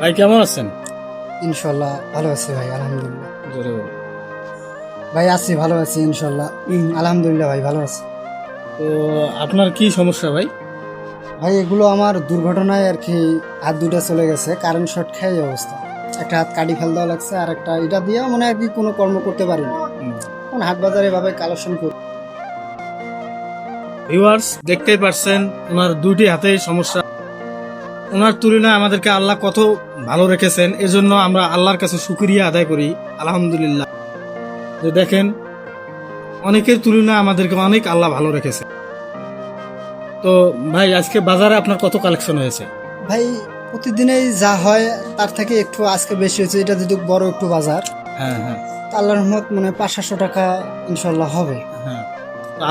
ভাই কেমন আছেন? ইনশাল্লাহ ভালো আছি ভাই আলহামদুলিল্লাহ। ভাই আছি ভালো আছি ইনশাল্লাহ। আলহামদুলিল্লাহ ভাই ভালো আছি। তো আপনার কি সমস্যা ভাই? ভাই এগুলো আমার দুর্ঘটনায় আর কি হাত দুটো চলে গেছে কারেন্ট শর্ট খাই অবস্থা। একটা হাত কাটি ফেল দেওয়া লাগছে আর একটা এটা দিয়ে মানে আর কি কোনো কর্ম করতে পারিনি কোন হাট বাজারে এভাবে কালেকশন করি। ভিউয়ার্স দেখতেই পারছেন ওনার দুটি হাতে সমস্যা। ওনার তুলনায় আমাদেরকে আল্লাহ কত ভালো রেখেছেন এজন্য আমরা আল্লাহর কাছে শুক্রিয়া আদায় করি আলহামদুলিল্লাহ। যে দেখেন অনেকের তুলনায় আমাদেরকে অনেক আল্লাহ ভালো রেখেছে তো ভাই আজকে বাজারে আপনার কত কালেকশন হয়েছে? ভাই প্রতিদিনেই যা হয় তার থেকে একটু আজকে বেশি হয়েছে এটা যদি বড় একটু বাজার হ্যাঁ হ্যাঁ। আল্লাহর রহমত মানে পাঁচ সাতশো টাকা ইনশাল্লাহ হবে। হ্যাঁ।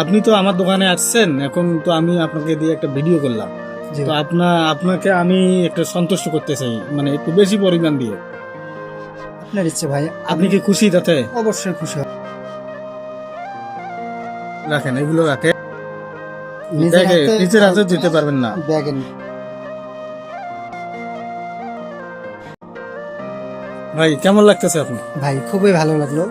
আপনি তো আমার দোকানে আসছেন এখন তো আমি আপনাকে দিয়ে একটা ভিডিও করলাম। তো আপনার আপনাকে আমি একটা সন্তুষ্ট করতে চাই মানে একটু বেশি পরিমাণ দিয়ে। আপনার ইচ্ছে ভাই আপনি কি খুশি তাতে? অবশ্যই খুশি রাখেন এগুলো রাখে। নিজের হাতে- দিতে পারবেন না। ভাই কেমন লাগতেছে আপনি? ভাই খুবই ভালো লাগল।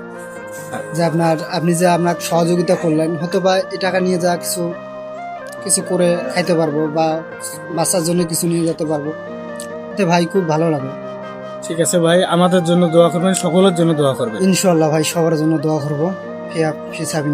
যে আপনার আপনি যে আপনার সহযোগিতা করলেন হয়তো বা এই টাকা নিয়ে যা কিছু কিছু করে খাইতে পারব বা বাচ্চার জন্য কিছু নিয়ে যেতে পারব। এতে ভাই খুব ভালো লাগে। ঠিক আছে ভাই আমাদের জন্য দোয়া করবেন সকলের জন্য দোয়া করবেন। ইনশাল্লাহ ভাই সবার জন্য দোয়া করব। ফিয়া ফিসাবি